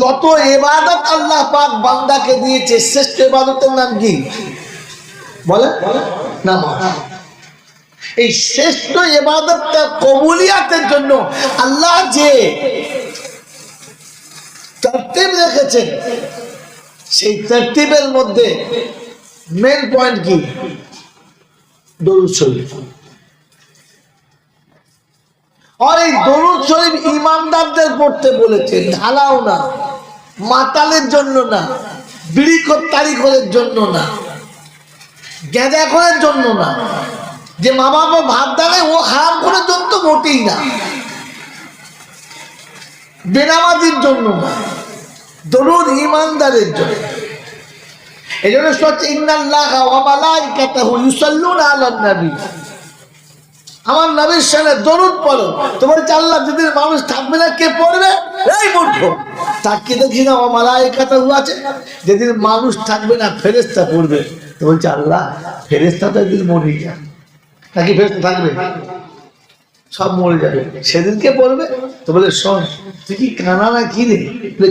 যত এবাদত আল্লাহ পাক বান্দাকে দিয়েছে, শ্রেষ্ঠ এবাদতের নাম কি? বলে নামাজ। এই শ্রেষ্ঠ এবাদতটা কবুলিয়াতের জন্য আল্লাহ যে তরতিব রেখেছেন, সেই তরতিবের মধ্যে মেন পয়েন্ট কি? দরুদ শরীফ। আর এই দরুদ শরীফ ইমানদারদের পড়তে বলেছে, ঢালাও না, মাতালের জন্য না বিড়ি তারিখের জন্য না গেঁজা করার জন্য না, যে মা বাবা ভাত দাঁড়ায় ও হারাম করার জন্য তো মোটেই না, বেনামাজির জন্য না, দরুদ ইমানদারের জন্য। এই জন্য হচ্ছে, ইন্নাল্লাহ ওয়া মালাইকাতাহু ইউসাল্লুনা আলান নবী আমার নবীর সামনে দরুদ পড়ো। তোমার আল্লাহ যেদিন মানুষ থাকবে না, কে পড়বে? এই মূর্খ তাকে দেখি না, আমার মালাইকাতা আছে। যেদিন মানুষ থাকবে না ফেরেস্তা পড়বে। তো বলছে, আল্লাহ ফেরেস্তা তো একদিন মরে যায় নাকি ফেরেস্তা থাকবে? সব মরে যাবে। সেদিনকে পড়বে? তো বলে, শোন, তুই কি কানা না কি রে?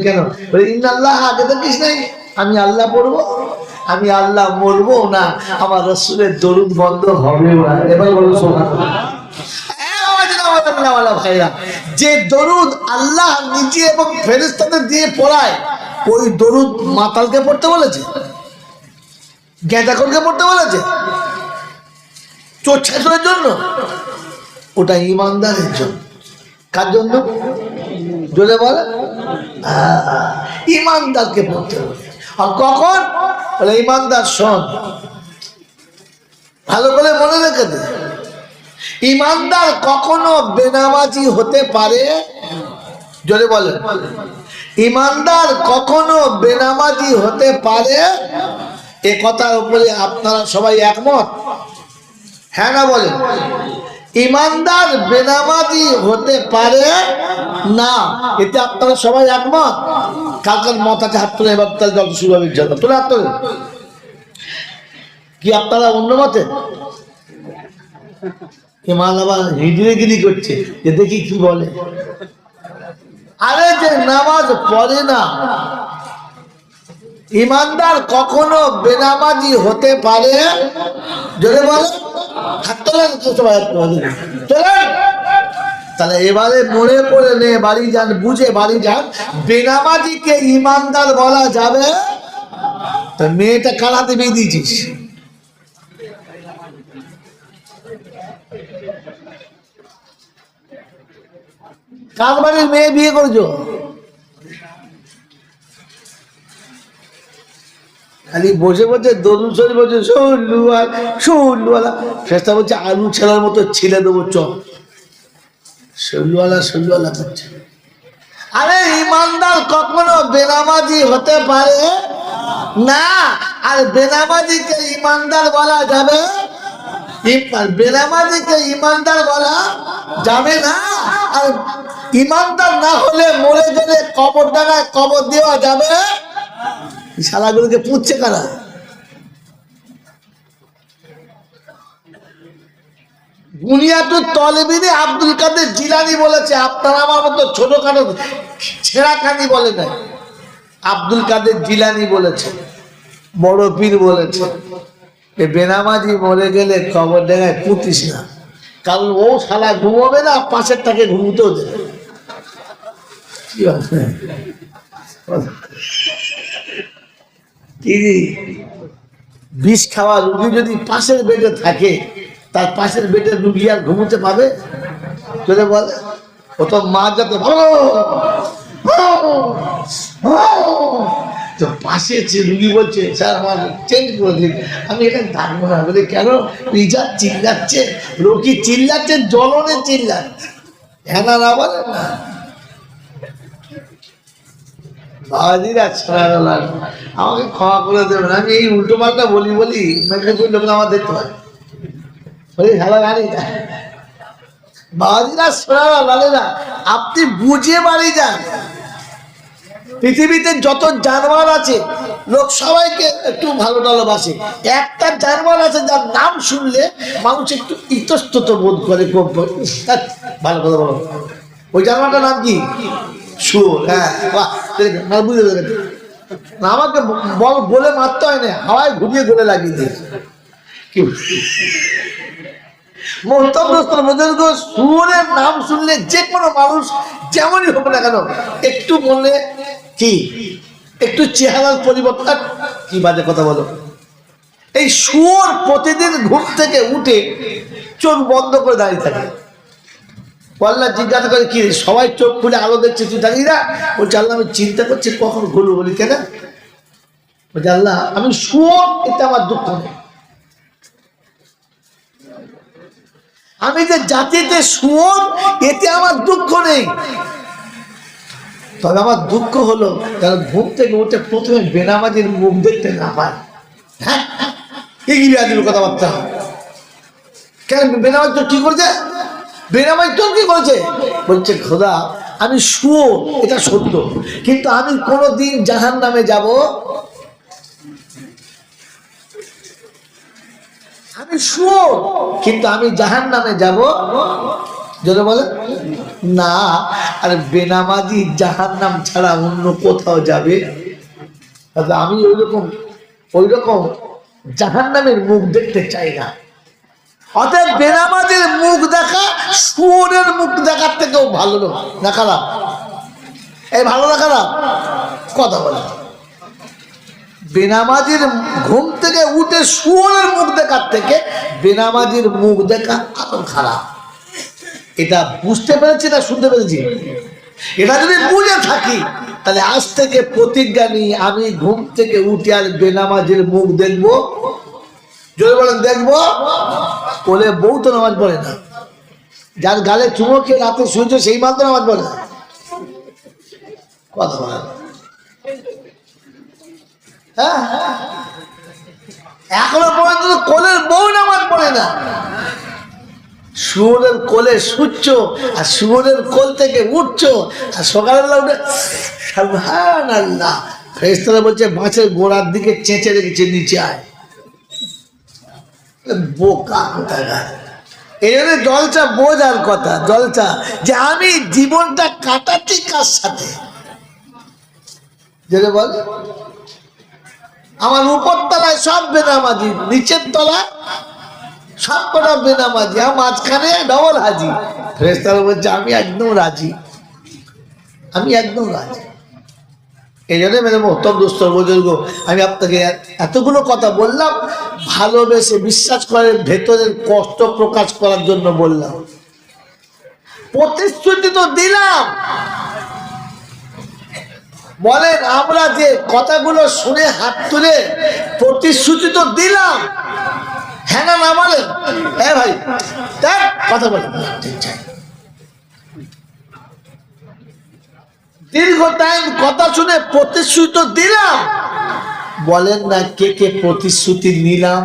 কেন? বলে ইন আল্লাহ আগে দেখিস নাই? আমি আল্লাহ পড়ব। আমি আল্লাহ মরবো না, আমার রসুলের দরুদ বন্ধ হবে না। এবার বলো যে দরুদ আল্লাহ নিজে এবং ফেরেস্তাদের দিয়ে পড়ায়, ওই দরুদ মাতালকে পড়তে বলেছে? গেঁদাকরকে পড়তে বলেছে? চোর জন্য? ওটা ইমানদারের জন্য। কার জন্য? জোরে বলে। ইমানদারকে পড়তে হবে আর কখন? বলে ইমানদার শোন। ভালো করে মনে রেখে দে। ইমানদার কখনো বেনামাজি হতে পারে। জোরে বলেন ইমানদার কখনো বেনামাজি হতে পারে। এ কথার উপরে আপনারা সবাই একমত? হ্যাঁ না বলেন ইমানদার বেনামাজি হতে পারে না। এতে আপনারা সবাই একমত? কালকার মত আছে হাত তুলে, এবার তাহলে যত শুরু হবে ইনশাল্লাহ তুলে হাত তোলেন কি আপনারা অন্য মতে? ইমান আবার হিজড়েগিরি করছে, যে দেখি কি বলে। আরে যে নামাজ পড়ে না, ইমানদার কখনো বেনামাজি হতে পারে? জোরে বলে। হাত তোলেন তো তাহলে এবারে মনে পড়ে নে, বাড়ি যান, বুঝে বাড়ি যান। বেনামাজিকে ইমানদার বলা যাবে তা মেয়েটা কারাতে বিয়ে দিয়েছিস? কার বাড়ির মেয়ে বিয়ে করেছ? খালি বসে বসে দরুন শরীফ বলছে শুনলু শুনলুওয়ালা ফেস্তা বলছে, আলু ছেলার মতো ছিলে দেবো চ শুনলুওয়ালা শুনলুওয়ালা করছে। আরে ইমানদার কখনো বেনামাজি হতে পারে? না, আর বেনামাজিকে ইমানদার বলা যাবে? বেনামাজিকে ইমানদার বলা যাবে না। আর ইমানদার না হলে মরে গেলে কবর ডাঙায় কবর দেওয়া যাবে? শালাগুলোকে পুচ্ছে কারা? বুনিয়াতুর তলেবিনে আব্দুল কাদের জিলানি বলেছে, আপনার আমার মতো ছোটখাটো ছেঁড়া কানি বলে নাই। আব্দুল কাদের জিলানি বলেছে, বড় পীর বলেছে, এ বেনামাজি মরে গেলে খবর দেখায় পুতিস না। কারণ ও শালা ঘুমোবে না, পাশের তাকে ঘুমতেও দেবে? কি বিষ খাওয়া রুগী যদি পাশের বেডে থাকে তার পাশের বেটে রুগী আর ঘুমোতে পাবে চলে বলে, ও তো মা যাতে ভালো তো পাশে বলছে, স্যার, আমার চেঞ্জ করে দিন। আমি এখানে কেন? রিজা চিল্লাচ্ছে চিল্লাচ্ছে চিল্লাচ্ছে। না। আমাকে ক্ষমা করে দেবেন। আমি এই উল্টো পাল্টা বলি বলি আমার দেখতে গাড়ি আপনি বুঝে বাড়ি যান। পৃথিবীতে যত জানোয়ার আছে, লোক সবাইকে একটু ভালো ভালোবাসে। একটা জানোয়ার আছে যার নাম শুনলে মানুষ একটু ইতস্তত বোধ করে ভালো কথা বলো। ওই জানোয়ারটার নাম কি? শুয়োর হ্যাঁ বুঝতে পেরেছেন আমাকে বল মারতে হয় না, হাওয়ায় ঘুরিয়ে ঘুরে লাগিয়ে দিয়েছে। সুরের নাম শুনলে যে কোনো মানুষ যেমনই হোক না কেন, একটু বললে কি? একটু চেহারার পরিবর্তন? কি বাজে কথা বলো? এই সুর প্রতিদিন ঘুম থেকে উঠে চোখ বন্ধ করে দাঁড়িয়ে থাকে। পল্লা জিজ্ঞাসা করে, কি সবাই চোখ খুলে আলো দেখছে তুই দাঁড়িয়ে না বলছে, আল্লাহ, আমি চিন্তা করছি কখন ঘুরবো বলি, কেন? বলছে, আল্লাহ, আমি শুয়োর এটা আমার দুঃখ নেই। আমি যে জাতিতে শুয়োর এতে আমার দুঃখ নেই। তবে আমার দুঃখ হলো কারণ ঘুম থেকে উঠে প্রথমে বেনামাজির মুখ দেখতে না পায়। হ্যাঁ আদির কথাবার্তা। কেন বেনামাজ তো কি করছে? বেনামাজ তো কি করেছে? বলছে, খোদা, আমি শুয়ো এটা সত্য। কিন্তু আমি কোনো দিন জাহান নামে যাব আমি শুয়ো কিন্তু আমি জাহান নামে যাব। যদি বলে না, আর বেনামাজি জাহান নাম ছাড়া অন্য কোথাও যাবে? আমি ওই রকম ওই রকম জাহান নামের মুখ দেখতে চাই না। অতএব বেনামাজের মুখ দেখা সুরের মুখ দেখার থেকেও ভালো না। খারাপ? এই ভালো না খারাপ? কথা বলে বেনামাজির ঘুম থেকে উঠে সুরের মুখ দেখার থেকে বেনামাজির মুখ দেখা আরও খারাপ। এটা বুঝতে পেরেছি না শুনতে পেরেছি? এটা যদি বুঝে থাকি, তাহলে আজ থেকে প্রতিজ্ঞা নিই আমি ঘুম থেকে উঠে আর বেনামাজির মুখ দেখব। যদি বলেন, দেখব? বলে বউ তো নামাজ পড়ে না। যার গালে চুমো খেয়ে রাতে শুয়েছে, সেই মাত্র নামাজ পড়ে না। কথা বলে না। হ্যাঁ এখনও পর্যন্ত কোলের বউ নামাজ পড়ে না। শুয়োরের কোলে শুচ্ছ, আর শুয়োরের কোল থেকে উঠছো, আর সকালবেলা উঠে সাবধান বলছে, মাছের গোড়ার দিকে চেঁচে রেখেছে, নিচে আয়। বোকা জলচা বোঝার কথা, জলচা, যে আমি জীবনটা কাটাচ্ছি কার সাথে? যেটা বল। আমার উপর তলায় সব বেনামাজি, নিচের তলায় সব কটা বেনামাজি আমার মাঝখানে ডবল হাজি। ফেরেস্তারা বলছে, আমি একদম রাজি। আমি একদম রাজি। এই জন্য মেরে মোহতম দুস্তর বুজুর্গ, আমি আপনাকে এতগুলো কথা বললাম, ভালোবেসে বিশ্বাস করে, ভেতরের কষ্ট প্রকাশ করার জন্য বললাম। প্রতিশ্রুতি তো দিলাম। বলেন, আমরা যে কথাগুলো শুনে হাত তুলে প্রতিশ্রুতি তো দিলাম। হ্যাঁ না বলেন? হ্যাঁ ভাই, দেখ, কথা বলেন। দীর্ঘ টাইম কথা শুনে প্রতিশ্রুতি দিলাম। বলেন না কে কে প্রতিশ্রুতি নিলাম?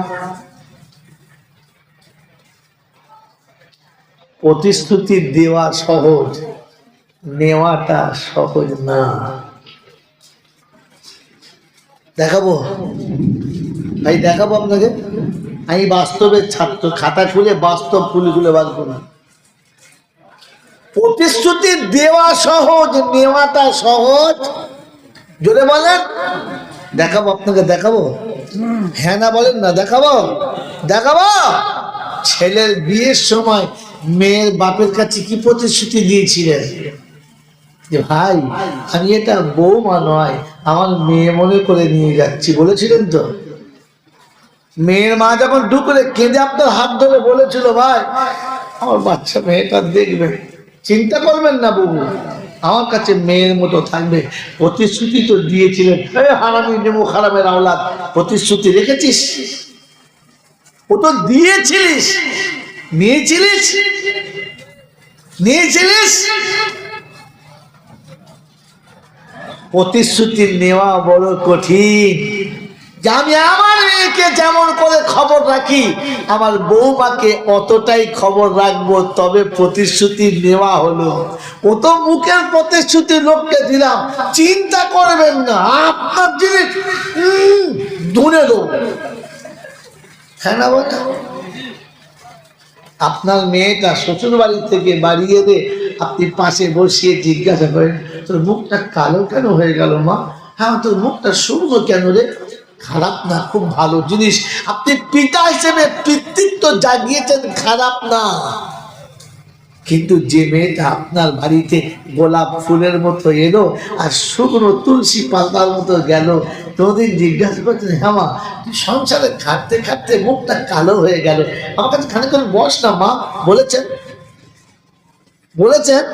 প্রতিশ্রুতি দেওয়া সহজ, নেওয়াটা সহজ না। দেখাবো? ভাই, দেখাবো আপনাকে? আমি বাস্তবের ছাত্র, খাতা খুলে বাস্তব খুলে খুলে বার করি প্রতিশ্রুতি দেওয়া সহজ, নেওয়াটা সহজ। জোরে বলেন। দেখাবো আপনাকে, দেখাবো? হ্যাঁ না বলেন না, দেখাবো? দেখাবো? ছেলের বিয়ের সময় মেয়ের বাপের কাছে কি প্রতিশ্রুতি দিয়েছিলেন? যে ভাই, আমি এটা বৌমা নয় আমার মেয়ে মনে করে নিয়ে যাচ্ছি, বলেছিলেন তো? মেয়ের মা যখন ঢুকলে কেঁদে আপনার হাত ধরে বলেছিল, ভাই, আমার বাচ্চা মেয়েটা দেখবে। চিন্তা করবেন না বাবু, আমার কাছে মেয়ের মতো থাকবে। প্রতিশ্রুতি তো দিয়েছিলেন। হারামি, নেমু খারাপের আওলাদ, প্রতিশ্রুতি রেখেছিস? ও তো দিয়েছিলিস। নিয়েছিলিস? নিয়েছিলিস? প্রতিশ্রুতি নেওয়া বড় কঠিন। যে আমি আমার মেয়েকে যেমন করে খবর রাখি, আমার বৌমাকে অতটাই খবর রাখব, তবে প্রতিশ্রুতি নেওয়া হলো। ও তো মুখের প্রতিশ্রুতি লোককে দিলাম। চিন্তা করবেন না, আপনার জিনিস ধুনে দেবো। হ্যাঁ না বলে আপনার মেয়েটা শ্বশুর বাড়ি থেকে বাড়িয়ে দে আপনি পাশে বসিয়ে জিজ্ঞাসা করেন, তোর মুখটা কালো কেন হয়ে গেল মা? হ্যাঁ তোর মুখটা শুকনো কেন রে? খারাপ না, খুব ভালো জিনিস। আপনি পিতা হিসেবে পিতৃত্ব জাগিয়েছেন, খারাপ না। কিন্তু যে মেয়েটা আপনার বাড়িতে গোলাপ ফুলের মতো এলো আর শুকনো তুলসী পাতার মতো গেল, তোদিন জিজ্ঞাসা করছেন হ্যাঁ সংসারে খাটতে খাটতে মুখটা কালো হয়ে গেল। আমার কাছে খানিক্ষণ বস না মা, বলেছেন বলেছেন,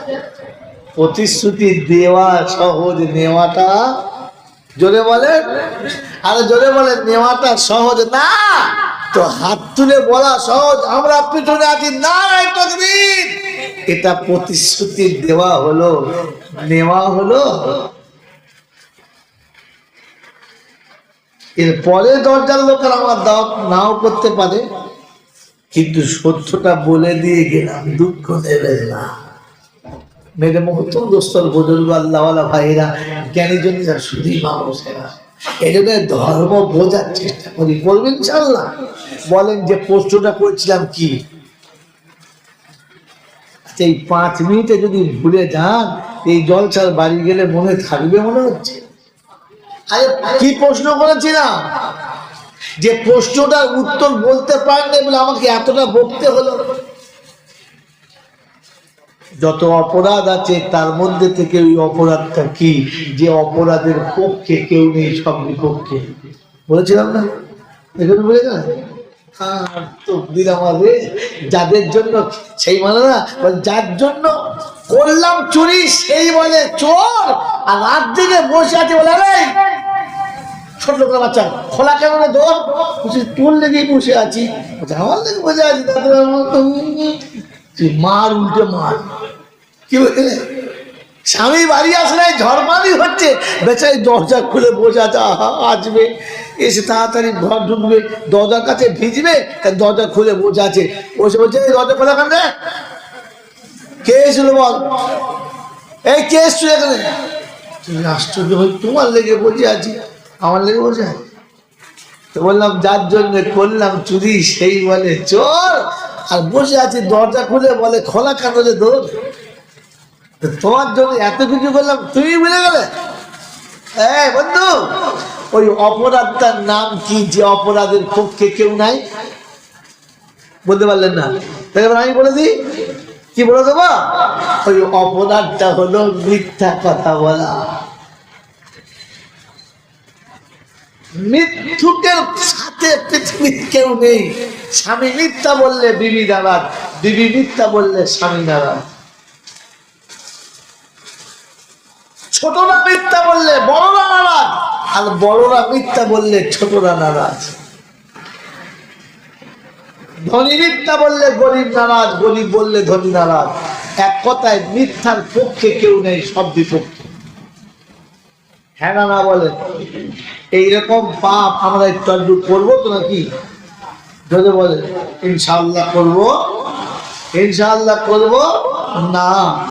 প্রতিশ্রুতি দেওয়া, সহজ নেওয়াটা, জোরে বলেন, আরে জোরে বলেন, নেওয়াটা সহজ না। তো হাত তুলে বলা সহজ, আমরা পিছনে আছি না তকবীর। এটা প্রতিশ্রুতি দেওয়া হলো, নেওয়া হলো। এর পরে দরজার লোকের আমার দাওয়াত নাও করতে পারে। কিন্তু সত্যটা বলে দিয়ে গেলাম, দুঃখ দেবেন না। মেরে মহত্তম দোস্তর বুজুর্গ আল্লাহওয়ালা ভাইরা জ্ঞানী জন্য শুধুই মানুষেরা এই ধর্ম বোঝার চেষ্টা করি। বলবেন চাল্লাহ বলেন যে প্রশ্নটা করেছিলাম কি? এই পাঁচ মিনিটে যদি ভুলে যান, এই জলছার বাড়ি গেলে মনে থাকবে মনে হচ্ছে। আরে কি প্রশ্ন করেছিলাম? যে প্রশ্নটার উত্তর বলতে পারেন বলে আমাকে এতটা বকতে হলো। যত অপরাধ আছে, তার মধ্যে থেকে ওই অপরাধটা কি? যে অপরাধের পক্ষে কেউ নেই সব বিপক্ষে। বলেছিলাম না? এখানে বলে হ্যাঁ তো যাদের জন্য সেই মানে না যার জন্য করলাম চুরি সেই বলে চোর আর রাত দিকে বসে আছে বলে "এই, ছোট লোকের বাচ্চা খোলা রে দোর? বলছি তোর লেগেই বসে আছি। আমার লেগে বসে আছি মার উল্টে মার। কি বলে স্বামী বাড়ি আসলে ঝড়মানি হচ্ছে। বেচারি দরজা খুলে আছে আহা, আসবে। এসে তাড়াতাড়ি ঘর ঢুকবে দরজার কাছে ভিজবে তার দরজা খুলে বসে আছে বসে বলছে "এই দরজা খোলা কেন? কে এসেছিল বল? এই কে এসছো এখানে? তুমি আশ্চর্য হই তোমার লেগে বসে আছি আমার লেগে বসে আছি। তো বললাম যার জন্য করলাম চুরি সেই বলে চোর। আর বসে আছি দরজা খুলে বলে খোলা দোর তো তোমার জন্য এত কিছু করলাম তুমি বুঝে গেলে? বন্ধু, ওই অপরাধটার নাম কি যে অপরাধের পক্ষে কেউ নাই? বলতে পারলেন না। তাহলে আমি বলে দিই, কি বলে দেবো? ওই অপরাধটা হলো মিথ্যা কথা বলা। মৃত্যুকের সাথে পৃথিবীর কেউ নেই। স্বামী মিথ্যা বললে বিবি নারাজ, বিবি মিথ্যা বললে স্বামী নারাজ। ছোটরা মিথ্যা বললে বড়রা নারাজ? আর বড়রা মিথ্যা বললে ছোটরা নারাজ? ধনী মিথ্যা বললে গরিব নারাজ, গরিব বললে ধনী নারাজ। এক কথায় মিথ্যার পক্ষে কেউ নেই, সব বিপক্ষে। হ্যাঁ না বলে। এইরকম পাপ আমরা আধটু করব তো নাকি? যদি বলে ইনশাল্লাহ করব। ইনশাল্লাহ করব? না।